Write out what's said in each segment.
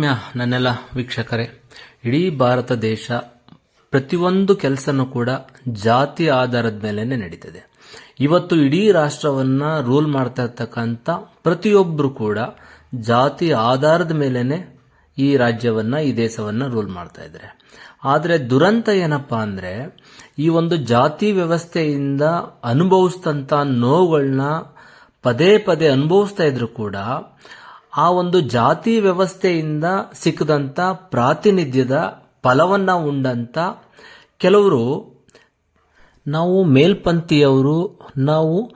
ಆತ್ಮೀಯ ನನ್ನೆಲ್ಲ ವೀಕ್ಷಕರೇ, ಇಡೀ ಭಾರತ ದೇಶ ಪ್ರತಿಯೊಂದು ಕೆಲಸನೂ ಕೂಡ ಜಾತಿ ಆಧಾರದ ಮೇಲೆನೆ ನಡೀತದೆ. ಇವತ್ತು ಇಡೀ ರಾಷ್ಟ್ರವನ್ನ ರೂಲ್ ಮಾಡ್ತಾ ಇರ್ತಕ್ಕಂಥ ಪ್ರತಿಯೊಬ್ಬರು ಕೂಡ ಜಾತಿ ಆಧಾರದ ಮೇಲೆನೆ ಈ ರಾಜ್ಯವನ್ನ, ಈ ದೇಶವನ್ನ ರೂಲ್ ಮಾಡ್ತಾ ಇದ್ದಾರೆ. ಆದರೆ ದುರಂತ ಏನಪ್ಪಾ ಅಂದ್ರೆ, ಈ ಒಂದು ಜಾತಿ ವ್ಯವಸ್ಥೆಯಿಂದ ಅನುಭವಿಸಿದಂಥ ನೋವುಗಳನ್ನ ಪದೇ ಪದೇ ಅನುಭವಿಸ್ತಾ ಇದ್ರು ಕೂಡ ಆ ಒಂದು ಜಾತಿ ವ್ಯವಸ್ಥೆಯಿಂದ ಸಿಕ್ಕದಂತ ಪ್ರಾತಿನಿಧ್ಯದ ಫಲವನ್ನ ಉಂಡಂತ ಕೆಲವರು ನಾವು ಮೇಲ್ಪಂಥಿಯವರು, ನಾವು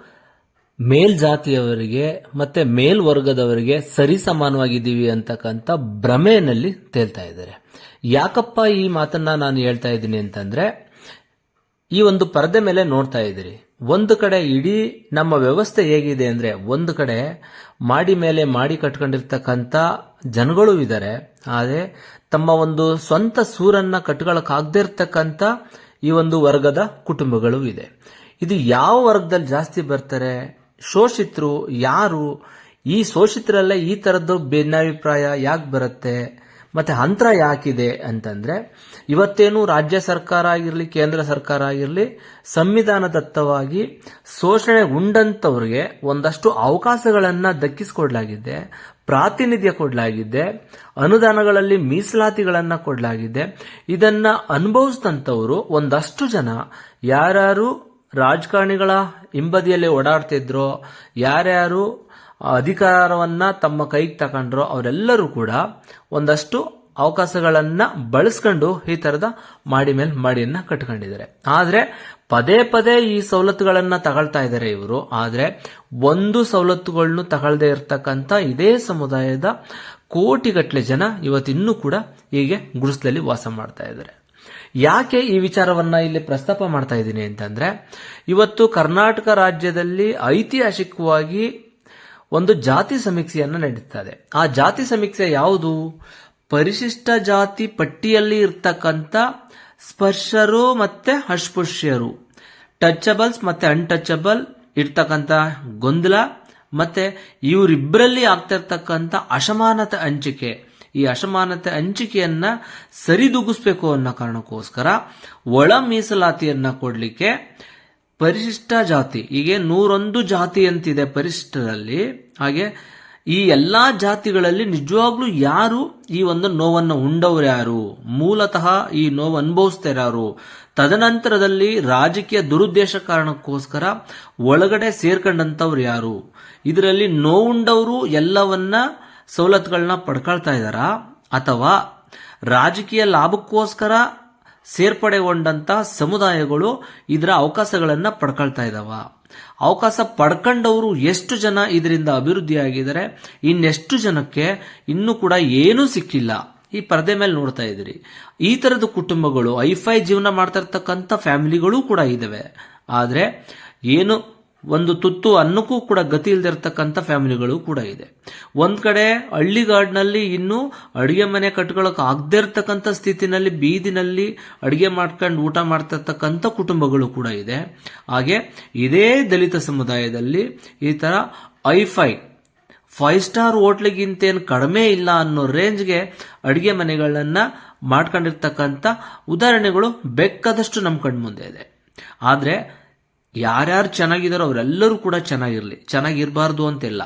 ಮೇಲ್ಜಾತಿಯವರಿಗೆ ಮತ್ತೆ ಮೇಲ್ವರ್ಗದವರಿಗೆ ಸರಿ ಸಮಾನವಾಗಿದ್ದೀವಿ ಅಂತಕ್ಕಂಥ ಭ್ರಮೆಯಲ್ಲಿ ತೇಲ್ತಾ ಇದ್ದಾರೆ. ಯಾಕಪ್ಪ ಈ ಮಾತನ್ನ ನಾನು ಹೇಳ್ತಾ ಇದ್ದೀನಿ ಅಂತಂದ್ರೆ ಈ ಒಂದು ಪರದೆ ಮೇಲೆ ನೋಡ್ತಾ ಇದ್ದೀರಿ. ಒಂದು ಕಡೆ ಇಡೀ ನಮ್ಮ ವ್ಯವಸ್ಥೆ ಹೇಗಿದೆ ಅಂದ್ರೆ ಒಂದು ಕಡೆ ಮಾಡಿ ಮೇಲೆ ಮಾಡಿ ಕಟ್ಕೊಂಡಿರ್ತಕ್ಕಂಥ ಜನಗಳು ಇದ್ದಾರೆ. ಆದರೆ ತಮ್ಮ ಒಂದು ಸ್ವಂತ ಸೂರನ್ನ ಕಟ್ಕೊಳಕ್ಕಾಗದೇ ಇರ್ತಕ್ಕಂಥ ಈ ಒಂದು ವರ್ಗದ ಕುಟುಂಬಗಳು ಇದೆ. ಇದು ಯಾವ ವರ್ಗದಲ್ಲಿ ಜಾಸ್ತಿ ಬರ್ತಾರೆ? ಶೋಷಿತರು, ಯಾರು? ಈ ಶೋಷಿತರಲ್ಲೇ ಈ ಥರದ್ದು ಭಿನ್ನಾಭಿಪ್ರಾಯ ಯಾಕೆ ಬರುತ್ತೆ? ಮತ್ತೆ ಅಂತರ ಯಾಕಿದೆ ಅಂತಂದ್ರೆ, ಇವತ್ತೇನು ರಾಜ್ಯ ಸರ್ಕಾರ ಆಗಿರಲಿ, ಕೇಂದ್ರ ಸರ್ಕಾರ ಆಗಿರಲಿ ಸಂವಿಧಾನದತ್ತವಾಗಿ ಶೋಷಣೆ ಉಂಡಂತವ್ರಿಗೆ ಒಂದಷ್ಟು ಅವಕಾಶಗಳನ್ನ ದಕ್ಕಿಸಿಕೊಡ್ಲಾಗಿದೆ, ಪ್ರಾತಿನಿಧ್ಯ ಕೊಡಲಾಗಿದೆ, ಅನುದಾನಗಳಲ್ಲಿ ಮೀಸಲಾತಿಗಳನ್ನು ಕೊಡಲಾಗಿದೆ. ಇದನ್ನ ಅನುಭವಿಸಿದಂಥವರು ಒಂದಷ್ಟು ಜನ ಯಾರ್ಯಾರು ರಾಜಕಾರಣಿಗಳ ಹಿಂಬದಿಯಲ್ಲಿ ಓಡಾಡ್ತಿದ್ರೋ, ಯಾರ್ಯಾರು ಅಧಿಕಾರವನ್ನ ತಮ್ಮ ಕೈಗೆ ತಗೊಂಡ್ರು ಅವರೆಲ್ಲರೂ ಕೂಡ ಒಂದಷ್ಟು ಅವಕಾಶಗಳನ್ನ ಬಳಸ್ಕೊಂಡು ಈ ತರದ ಮಾಡಿ ಮೇಲೆ ಮಾಡಿಯನ್ನು ಕಟ್ಕೊಂಡಿದ್ದಾರೆ. ಆದ್ರೆ ಪದೇ ಪದೇ ಈ ಸವಲತ್ತುಗಳನ್ನು ತಗೊಳ್ತಾ ಇದ್ದಾರೆ ಇವರು. ಆದ್ರೆ ಒಂದು ಸವಲತ್ತುಗಳನ್ನು ತಗೊಳ್ದೇ ಇರತಕ್ಕಂಥ ಇದೇ ಸಮುದಾಯದ ಕೋಟಿಗಟ್ಟಲೆ ಜನ ಇವತ್ತಿನ್ನೂ ಕೂಡ ಹೀಗೆ ಗುಡಿಸಲಲ್ಲಿ ವಾಸ ಮಾಡ್ತಾ ಇದ್ದಾರೆ. ಯಾಕೆ ಈ ವಿಚಾರವನ್ನ ಇಲ್ಲಿ ಪ್ರಸ್ತಾಪ ಮಾಡ್ತಾ ಇದ್ದೀನಿ ಅಂತಂದ್ರೆ, ಇವತ್ತು ಕರ್ನಾಟಕ ರಾಜ್ಯದಲ್ಲಿ ಐತಿಹಾಸಿಕವಾಗಿ ಒಂದು ಜಾತಿ ಸಮೀಕ್ಷೆಯನ್ನು ನಡೀತದೆ ಆ ಜಾತಿ ಸಮೀಕ್ಷೆ ಯಾವುದು? ಪರಿಶಿಷ್ಟ ಜಾತಿ ಪಟ್ಟಿಯಲ್ಲಿ ಇರ್ತಕ್ಕಂಥ ಸ್ಪರ್ಶರು ಮತ್ತೆ ಅಸ್ಪೃಶ್ಯರು. ಟಚಬಲ್ಸ್ ಮತ್ತೆ ಅನ್ಟಚಬಲ್, ಇರ್ತಕ್ಕಂಥ ಗೊಂದಲ, ಮತ್ತೆ ಇವರಿಬ್ಬರಲ್ಲಿ ಆಗ್ತಾ ಇರ್ತಕ್ಕಂಥ ಅಸಮಾನತೆ ಹಂಚಿಕೆ. ಈ ಅಸಮಾನತೆ ಹಂಚಿಕೆಯನ್ನ ಸರಿದೂಗಿಸ್ಬೇಕು ಅನ್ನೋ ಕಾರಣಕ್ಕೋಸ್ಕರ ಒಳ ಮೀಸಲಾತಿಯನ್ನ ಕೊಡ್ಲಿಕ್ಕೆ ಪರಿಶಿಷ್ಟ ಜಾತಿ, ಹೀಗೆ ನೂರೊಂದು ಜಾತಿ ಅಂತಿದೆ ಪರಿಶಿಷ್ಟದಲ್ಲಿ ಹಾಗೆ ಈ ಎಲ್ಲಾ ಜಾತಿಗಳಲ್ಲಿ ನಿಜವಾಗ್ಲೂ ಯಾರು ಈ ಒಂದು ನೋವನ್ನು ಉಂಡವ್ರು ಯಾರು? ಮೂಲತಃ ಈ ನೋವು ಅನುಭವಿಸ್ತಾರು ತದನಂತರದಲ್ಲಿ ರಾಜಕೀಯ ದುರುದ್ದೇಶ ಕಾರಣಕ್ಕೋಸ್ಕರ ಒಳಗಡೆ ಸೇರ್ಕೊಂಡಂತವ್ರು ಯಾರು? ಇದರಲ್ಲಿ ನೋವುಂಡವರು ಎಲ್ಲವನ್ನ ಸವಲತ್ತುಗಳನ್ನ ಪಡ್ಕೊಳ್ತಾ ಇದ್ದಾರಾ? ಅಥವಾ ರಾಜಕೀಯ ಲಾಭಕ್ಕೋಸ್ಕರ ಸೇರ್ಪಡೆಗೊಂಡಂತ ಸಮುದಾಯಗಳು ಇದರ ಅವಕಾಶಗಳನ್ನು ಪಡ್ಕೊಳ್ತಾ ಇದಾವ. ಅವಕಾಶ ಪಡ್ಕೊಂಡವರು ಎಷ್ಟು ಜನ ಇದರಿಂದ ಅಭಿವೃದ್ಧಿಯಾಗಿದ್ದಾರೆ, ಇನ್ನೆಷ್ಟು ಜನಕ್ಕೆ ಇನ್ನೂ ಕೂಡ ಏನೂ ಸಿಕ್ಕಿಲ್ಲ. ಈ ಪರದೆ ಮೇಲೆ ನೋಡ್ತಾ ಇದ್ದೀರಿ. ಈ ತರದ ಕುಟುಂಬಗಳು ಐಫೈ ಜೀವನ ಮಾಡ್ತಾ ಇರ್ತಕ್ಕಂಥ ಫ್ಯಾಮಿಲಿಗಳು ಕೂಡ ಇದಾವೆ. ಆದ್ರೆ ಏನು ಒಂದು ತುತ್ತು ಅನ್ನಕ್ಕೂ ಕೂಡ ಗತಿ ಇಲ್ದಿರ್ತಕ್ಕಂಥ ಫ್ಯಾಮಿಲಿಗಳು ಕೂಡ ಇದೆ. ಒಂದು ಕಡೆ ಹಳ್ಳಿಗಾಡಿನಲ್ಲಿ ಇನ್ನು ಅಡುಗೆ ಮನೆ ಕಟ್ಕೊಳಕ್ ಆಗದೇ ಇರ್ತಕ್ಕಂಥ ಸ್ಥಿತಿನಲ್ಲಿ, ಬೀದಿನಲ್ಲಿ ಅಡಿಗೆ ಮಾಡ್ಕೊಂಡು ಊಟ ಮಾಡ್ತಿರ್ತಕ್ಕಂಥ ಕುಟುಂಬಗಳು ಕೂಡ ಇದೆ. ಹಾಗೆ ಇದೇ ದಲಿತ ಸಮುದಾಯದಲ್ಲಿ ಈ ತರ ಐಫೈ ಫೈವ್ ಸ್ಟಾರ್ ಹೋಟ್ಲಿಗಿಂತೇನು ಕಡಿಮೆ ಇಲ್ಲ ಅನ್ನೋ ರೇಂಜ್ಗೆ ಅಡಿಗೆ ಮನೆಗಳನ್ನ ಮಾಡ್ಕೊಂಡಿರ್ತಕ್ಕಂಥ ಉದಾಹರಣೆಗಳು ಬೆಕ್ಕದಷ್ಟು ನಮ್ಮ ಕಣ್ಮುಂದೆ ಇದೆ. ಆದ್ರೆ ಯಾರ್ಯಾರು ಚೆನ್ನಾಗಿದ್ದಾರೋ ಅವರೆಲ್ಲರೂ ಕೂಡ ಚೆನ್ನಾಗಿರಲಿ, ಚೆನ್ನಾಗಿರಬಾರ್ದು ಅಂತಿಲ್ಲ.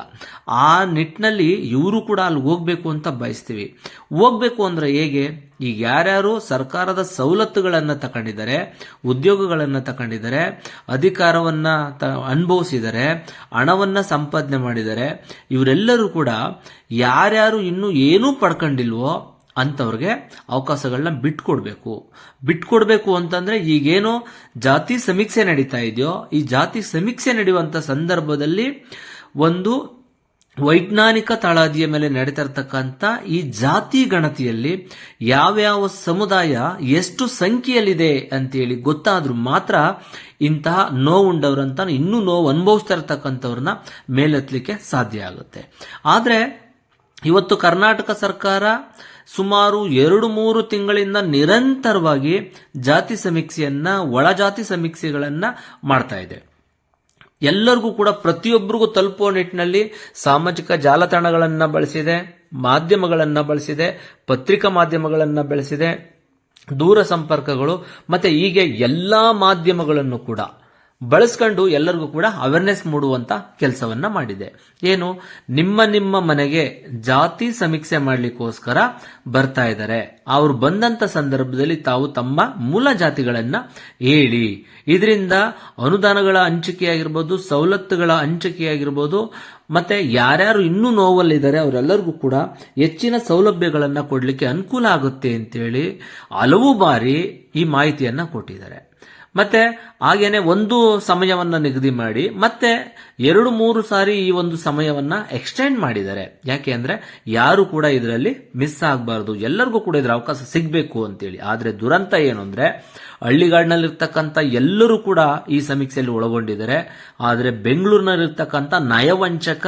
ಆ ನಿಟ್ಟಿನಲ್ಲಿ ಇವರು ಕೂಡ ಅಲ್ಲಿ ಹೋಗ್ಬೇಕು ಅಂತ ಬಯಸ್ತೀವಿ. ಹೋಗ್ಬೇಕು ಅಂದ್ರೆ ಹೇಗೆ? ಈಗ ಯಾರ್ಯಾರು ಸರ್ಕಾರದ ಸವಲತ್ತುಗಳನ್ನು ತಗೊಂಡಿದ್ದಾರೆ ಉದ್ಯೋಗಗಳನ್ನು ತಗೊಂಡಿದ್ದಾರೆ ತ ಅನುಭವಿಸಿದರೆ ಹಣವನ್ನು ಸಂಪಾದನೆ ಮಾಡಿದ್ದಾರೆ, ಇವರೆಲ್ಲರೂ ಕೂಡ ಯಾರ್ಯಾರು ಇನ್ನೂ ಏನೂ ಪಡ್ಕೊಂಡಿಲ್ವೋ ಅಂಥವ್ರಿಗೆ ಅವಕಾಶಗಳನ್ನ ಬಿಟ್ಕೊಡ್ಬೇಕು. ಬಿಟ್ಕೊಡ್ಬೇಕು ಅಂತಂದ್ರೆ ಈಗೇನು ಜಾತಿ ಸಮೀಕ್ಷೆ ನಡೀತಾ ಇದೆಯೋ, ಈ ಜಾತಿ ಸಮೀಕ್ಷೆ ನಡೆಯುವಂತ ಸಂದರ್ಭದಲ್ಲಿ ಒಂದು ವೈಜ್ಞಾನಿಕ ತಳಾದಿಯ ಮೇಲೆ ನಡೀತಾ ಇರತಕ್ಕಂಥ ಈ ಜಾತಿ ಗಣತಿಯಲ್ಲಿ ಯಾವ್ಯಾವ ಸಮುದಾಯ ಎಷ್ಟು ಸಂಖ್ಯೆಯಲ್ಲಿದೆ ಅಂತೇಳಿ ಗೊತ್ತಾದ್ರೂ ಮಾತ್ರ ಇಂತಹ ನೋವುಂಡವ್ರಂತ, ಇನ್ನೂ ನೋವು ಅನುಭವಿಸ್ತಾ ಇರತಕ್ಕಂಥವ್ರನ್ನ ಮೇಲೆತ್ತಲಿಕ್ಕೆ ಸಾಧ್ಯ ಆಗುತ್ತೆ. ಆದ್ರೆ ಇವತ್ತು ಕರ್ನಾಟಕ ಸರ್ಕಾರ ಸುಮಾರು ಎರಡು ಮೂರು ತಿಂಗಳಿಂದ ನಿರಂತರವಾಗಿ ಜಾತಿ ಸಮೀಕ್ಷೆಯನ್ನ, ಒಳ ಜಾತಿ ಸಮೀಕ್ಷೆಗಳನ್ನ ಮಾಡ್ತಾ ಇದೆ. ಎಲ್ಲರಿಗೂ ಕೂಡ ಪ್ರತಿಯೊಬ್ಬರಿಗೂ ತಲುಪುವ ನಿಟ್ಟಿನಲ್ಲಿ ಸಾಮಾಜಿಕ ಜಾಲತಾಣಗಳನ್ನ ಬಳಸಿದೆ, ಮಾಧ್ಯಮಗಳನ್ನ ಬಳಸಿದೆ, ಪತ್ರಿಕಾ ಮಾಧ್ಯಮಗಳನ್ನ ಬೆಳೆಸಿದೆ, ದೂರ ಸಂಪರ್ಕಗಳು, ಮತ್ತೆ ಹೀಗೆ ಎಲ್ಲಾ ಮಾಧ್ಯಮಗಳನ್ನು ಕೂಡ. ಬಳಸ್ಕೊಂಡು ಎಲ್ಲರಿಗೂ ಕೂಡ ಅವೇರ್ನೆಸ್ ಮೂಡುವಂತ ಕೆಲಸವನ್ನ ಮಾಡಿದೆ. ಏನು? ನಿಮ್ಮ ನಿಮ್ಮ ಮನೆಗೆ ಜಾತಿ ಸಮೀಕ್ಷೆ ಮಾಡಲಿಕ್ಕೋಸ್ಕರ ಬರ್ತಾ ಇದ್ದಾರೆ. ಅವರು ಬಂದಂತ ಸಂದರ್ಭದಲ್ಲಿ ತಾವು ತಮ್ಮ ಮೂಲ ಜಾತಿಗಳನ್ನ ಹೇಳಿ. ಇದರಿಂದ ಅನುದಾನಗಳ ಹಂಚಿಕೆಯಾಗಿರ್ಬೋದು, ಸವಲತ್ತುಗಳ ಹಂಚಿಕೆಯಾಗಿರ್ಬೋದು, ಮತ್ತೆ ಯಾರ್ಯಾರು ಇನ್ನೂ ನೋವಲ್ಲಿದ್ದಾರೆ ಅವರೆಲ್ಲರಿಗೂ ಕೂಡ ಹೆಚ್ಚಿನ ಸೌಲಭ್ಯಗಳನ್ನ ಕೊಡಲಿಕ್ಕೆ ಅನುಕೂಲ ಆಗುತ್ತೆ ಅಂತೇಳಿ ಹಲವು ಬಾರಿ ಈ ಮಾಹಿತಿಯನ್ನ ಕೊಟ್ಟಿದ್ದಾರೆ. ಮತ್ತೆ ಹಾಗೇನೆ ಒಂದು ಸಮಯವನ್ನ ನಿಗದಿ ಮಾಡಿ, ಮತ್ತೆ ಎರಡು ಮೂರು ಸಾರಿ ಈ ಒಂದು ಸಮಯವನ್ನ ಎಕ್ಸ್ಟೆಂಡ್ ಮಾಡಿದ್ದಾರೆ ಯಾಕೆ ಅಂದ್ರೆ ಯಾರು ಕೂಡ ಇದರಲ್ಲಿ ಮಿಸ್ ಆಗಬಾರ್ದು, ಎಲ್ಲರಿಗೂ ಕೂಡ ಇದ್ರ ಅವಕಾಶ ಸಿಗಬೇಕು ಅಂತೇಳಿ. ಆದರೆ ದುರಂತ ಏನು ಅಂದ್ರೆ, ಹಳ್ಳಿಗಾಡಿನಲ್ಲಿರ್ತಕ್ಕಂಥ ಎಲ್ಲರೂ ಕೂಡ ಈ ಸಮೀಕ್ಷೆಯಲ್ಲಿ ಒಳಗೊಂಡಿದ್ದಾರೆ. ಆದರೆ ಬೆಂಗಳೂರಿನಲ್ಲಿರ್ತಕ್ಕಂಥ ನಯವಂಚಕ,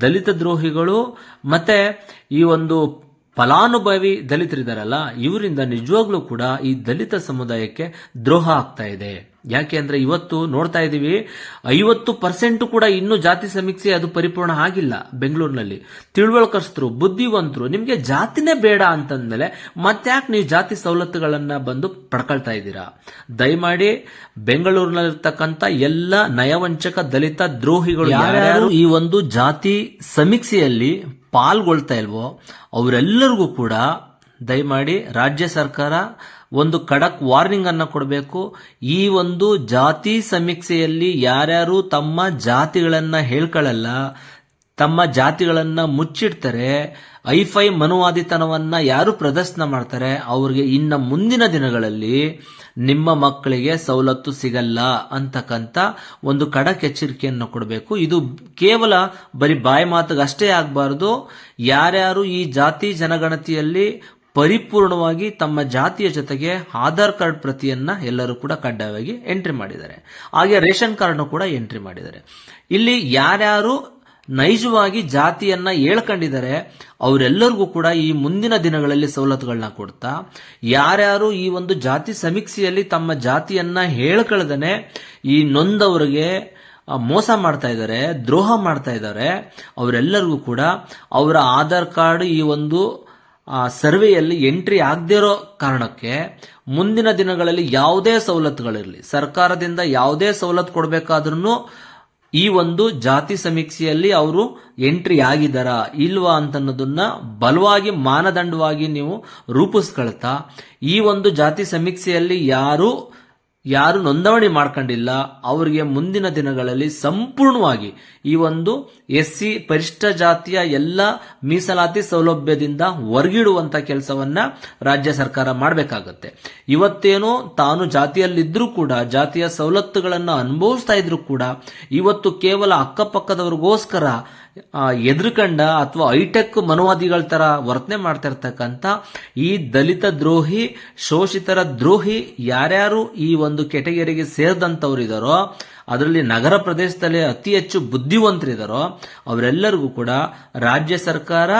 ದಲಿತ ದ್ರೋಹಿಗಳು, ಮತ್ತೆ ಈ ಒಂದು ಫಲಾನುಭವಿ ದಲಿತರಿದಾರಲ್ಲ ಇವರಿಂದ ನಿಜವಾಗ್ಲೂ ಕೂಡ ಈ ದಲಿತ ಸಮುದಾಯಕ್ಕೆ ದ್ರೋಹ ಆಗ್ತಾ ಇದೆ. ಯಾಕೆ ಅಂದ್ರೆ ಇವತ್ತು ನೋಡ್ತಾ ಇದೀವಿ ಐವತ್ತು ಪರ್ಸೆಂಟ್ ಕೂಡ ಇನ್ನೂ ಜಾತಿ ಸಮೀಕ್ಷೆ ಅದು ಪರಿಪೂರ್ಣ ಆಗಿಲ್ಲ ಬೆಂಗಳೂರಿನಲ್ಲಿ. ತಿಳುವಳಕರ್ಸ್ತರು ಬುದ್ಧಿವಂತರು ನಿಮ್ಗೆ ಜಾತಿನೇ ಬೇಡ ಅಂತಂದ್ಮೇಲೆ ಮತ್ತ್ಯಾಕೆ ನೀವು ಜಾತಿ ಸವಲತ್ತುಗಳನ್ನ ಬಂದು ಪಡ್ಕೊಳ್ತಾ ಇದ್ದೀರಾ? ದಯಮಾಡಿ ಬೆಂಗಳೂರಿನಲ್ಲಿರ್ತಕ್ಕಂಥ ಎಲ್ಲ ನಯವಂಚಕ ದಲಿತ ದ್ರೋಹಿಗಳು ಯಾರು ಈ ಒಂದು ಜಾತಿ ಸಮೀಕ್ಷೆಯಲ್ಲಿ ಪಾಲ್ಗೊಳ್ತಾ ಇಲ್ವೋ, ಅವರೆಲ್ಲರಿಗೂ ಕೂಡ ದಯಮಾಡಿ ರಾಜ್ಯ ಸರ್ಕಾರ ಒಂದು ಖಡಕ್ ವಾರ್ನಿಂಗ್ ಅನ್ನು ಕೊಡಬೇಕು. ಈ ಒಂದು ಜಾತಿ ಸಮೀಕ್ಷೆಯಲ್ಲಿ ಯಾರ್ಯಾರು ತಮ್ಮ ಜಾತಿಗಳನ್ನು ಹೇಳ್ಕೊಳ್ಳಲ್ಲ ತಮ್ಮ ಜಾತಿಗಳನ್ನು ಮುಚ್ಚಿಡ್ತಾರೆ, ಐಫೈ ಮನುವಾದಿತನವನ್ನ ಯಾರು ಪ್ರದರ್ಶನ ಮಾಡ್ತಾರೆ, ಅವ್ರಿಗೆ ಇನ್ನ ಮುಂದಿನ ದಿನಗಳಲ್ಲಿ ನಿಮ್ಮ ಮಕ್ಕಳಿಗೆ ಸವಲತ್ತು ಸಿಗಲ್ಲ ಅಂತಕ್ಕಂಥ ಒಂದು ಖಡಕ್ ಎಚ್ಚರಿಕೆಯನ್ನು ಕೊಡಬೇಕು. ಇದು ಕೇವಲ ಬರೀ ಬಾಯಿ ಮಾತಿಗಷ್ಟೇ ಆಗಬಾರ್ದು. ಯಾರ್ಯಾರು ಈ ಜಾತಿ ಜನಗಣತಿಯಲ್ಲಿ ಪರಿಪೂರ್ಣವಾಗಿ ತಮ್ಮ ಜಾತಿಯ ಜೊತೆಗೆ ಆಧಾರ್ ಕಾರ್ಡ್ ಪ್ರತಿಯನ್ನ ಎಲ್ಲರೂ ಕೂಡ ಕಡ್ಡಾಯವಾಗಿ ಎಂಟ್ರಿ ಮಾಡಿದ್ದಾರೆ. ಹಾಗೆ ರೇಷನ್ ಕಾರ್ಡ್ನು ಕೂಡ ಎಂಟ್ರಿ ಮಾಡಿದ್ದಾರೆ. ಇಲ್ಲಿ ಯಾರ್ಯಾರು ನೈಜವಾಗಿ ಜಾತಿಯನ್ನ ಹೇಳ್ಕೊಂಡಿದ್ದಾರೆ ಅವರೆಲ್ಲರಿಗೂ ಕೂಡ ಈ ಮುಂದಿನ ದಿನಗಳಲ್ಲಿ ಸವಲತ್ತುಗಳನ್ನ ಕೊಡ್ತಾ, ಯಾರ್ಯಾರು ಈ ಒಂದು ಜಾತಿ ಸಮೀಕ್ಷೆಯಲ್ಲಿ ತಮ್ಮ ಜಾತಿಯನ್ನ ಹೇಳ್ಕೊಳ್ದನೆ ಈ ನೊಂದವರಿಗೆ ಮೋಸ ಮಾಡ್ತಾ ಇದ್ದಾರೆ, ದ್ರೋಹ ಮಾಡ್ತಾ ಇದ್ದಾರೆ, ಅವರೆಲ್ಲರಿಗೂ ಕೂಡ ಅವರ ಆಧಾರ್ ಕಾರ್ಡ್ ಈ ಒಂದು ಸರ್ವೆಯಲ್ಲಿ ಎಂಟ್ರಿ ಆಗದೇ ಇರೋ ಕಾರಣಕ್ಕೆ ಮುಂದಿನ ದಿನಗಳಲ್ಲಿ ಯಾವುದೇ ಸವಲತ್ತುಗಳಿರಲಿ, ಸರ್ಕಾರದಿಂದ ಯಾವುದೇ ಸವಲತ್ತು ಕೊಡಬೇಕಾದ್ರೂ ಈ ಒಂದು ಜಾತಿ ಸಮೀಕ್ಷೆಯಲ್ಲಿ ಅವರು ಎಂಟ್ರಿ ಆಗಿದ್ದಾರಾ ಇಲ್ವಾ ಅಂತನ್ನೋದನ್ನ ಬಲವಾಗಿ ಮಾನದಂಡವಾಗಿ ನೀವು ರೂಪಿಸ್ಕೊಳ್ತಾ ಈ ಒಂದು ಜಾತಿ ಸಮೀಕ್ಷೆಯಲ್ಲಿ ಯಾರು ಯಾರು ನೋಂದಣಿ ಮಾಡ್ಕೊಂಡಿಲ್ಲ, ಅವರಿಗೆ ಮುಂದಿನ ದಿನಗಳಲ್ಲಿ ಸಂಪೂರ್ಣವಾಗಿ ಈ ಒಂದು ಎಸ್ ಸಿ ಪರಿಷ್ಠ ಜಾತಿಯ ಎಲ್ಲ ಮೀಸಲಾತಿ ಸೌಲಭ್ಯದಿಂದ ಹೊರಗಿಡುವಂತ ಕೆಲಸವನ್ನ ರಾಜ್ಯ ಸರ್ಕಾರ ಮಾಡಬೇಕಾಗತ್ತೆ. ಇವತ್ತೇನೋ ತಾನು ಜಾತಿಯಲ್ಲಿದ್ರೂ ಕೂಡ, ಜಾತಿಯ ಸವಲತ್ತುಗಳನ್ನು ಅನುಭವಿಸ್ತಾ ಇದ್ರು ಕೂಡ, ಇವತ್ತು ಕೇವಲ ಅಕ್ಕಪಕ್ಕದವ್ರಿಗೋಸ್ಕರ ಎದುರುಕಂಡ ಅಥವಾ ಐಟೆಕ್ ಮನುವಾದಿಗಳ ತರ ವರ್ತನೆ ಮಾಡ್ತಾ ಇರ್ತಕ್ಕಂಥ ಈ ದಲಿತ ದ್ರೋಹಿ, ಶೋಷಿತರ ದ್ರೋಹಿ ಯಾರ್ಯಾರು ಈ ಒಂದು ಕೆಟಗರಿಗೆ ಸೇರಿದಂಥವ್ರು ಅದರಲ್ಲಿ ನಗರ ಪ್ರದೇಶದಲ್ಲಿ ಅತಿ ಹೆಚ್ಚು ಬುದ್ಧಿವಂತರಿದಾರೋ, ಅವರೆಲ್ಲರಿಗೂ ಕೂಡ ರಾಜ್ಯ ಸರ್ಕಾರ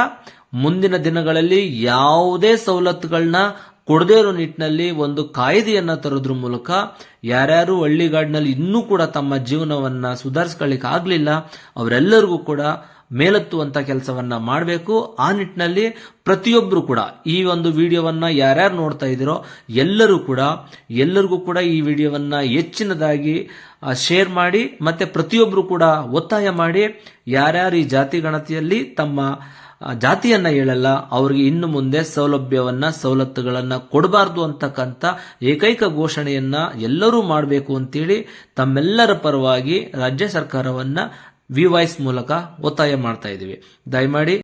ಮುಂದಿನ ದಿನಗಳಲ್ಲಿ ಯಾವುದೇ ಸವಲತ್ತುಗಳನ್ನ ಕೊಡದೇ ಇರೋ ನಿಟ್ಟಿನಲ್ಲಿ ಒಂದು ಕಾಯ್ದೆಯನ್ನು ತರೋದ್ರ ಮೂಲಕ ಯಾರ್ಯಾರು ಹಳ್ಳಿಗಾಡಿನಲ್ಲಿ ಇನ್ನೂ ಕೂಡ ತಮ್ಮ ಜೀವನವನ್ನ ಸುಧಾರಿಸ್ಕೊಳ್ಳಿಕ್ಕೆ ಆಗಲಿಲ್ಲ, ಅವರೆಲ್ಲರಿಗೂ ಕೂಡ ಮೇಲೆತ್ತುವಂತ ಕೆಲಸವನ್ನ ಮಾಡಬೇಕು. ಆ ನಿಟ್ಟಿನಲ್ಲಿ ಪ್ರತಿಯೊಬ್ಬರು ಕೂಡ ಈ ಒಂದು ವಿಡಿಯೋವನ್ನ ಯಾರ್ಯಾರು ನೋಡ್ತಾ ಇದ್ದೀರೋ ಎಲ್ಲರೂ ಕೂಡ, ಎಲ್ಲರಿಗೂ ಕೂಡ ಈ ವಿಡಿಯೋವನ್ನ ಹೆಚ್ಚಿನದಾಗಿ ಶೇರ್ ಮಾಡಿ ಮತ್ತೆ ಪ್ರತಿಯೊಬ್ಬರು ಕೂಡ ಒತ್ತಾಯ ಮಾಡಿ ಯಾರ್ಯಾರು ಈ ಜಾತಿ ಗಣತಿಯಲ್ಲಿ ತಮ್ಮ ಜಾತಿಯನ್ನ ಹೇಳಲ್ಲ, ಅವ್ರಿಗೆ ಇನ್ನು ಮುಂದೆ ಸೌಲಭ್ಯವನ್ನ, ಸವಲತ್ತುಗಳನ್ನ ಕೊಡಬಾರ್ದು ಅಂತಕ್ಕಂಥ ಏಕೈಕ ಘೋಷಣೆಯನ್ನ ಎಲ್ಲರೂ ಮಾಡಬೇಕು ಅಂತೇಳಿ ತಮ್ಮೆಲ್ಲರ ಪರವಾಗಿ ರಾಜ್ಯ ಸರ್ಕಾರವನ್ನ ವಿ ವಾಯ್ಸ್ ಮೂಲಕ ಒತ್ತಾಯ ಮಾಡ್ತಾ ಇದ್ದೀವಿ. ದಯಮಾಡಿ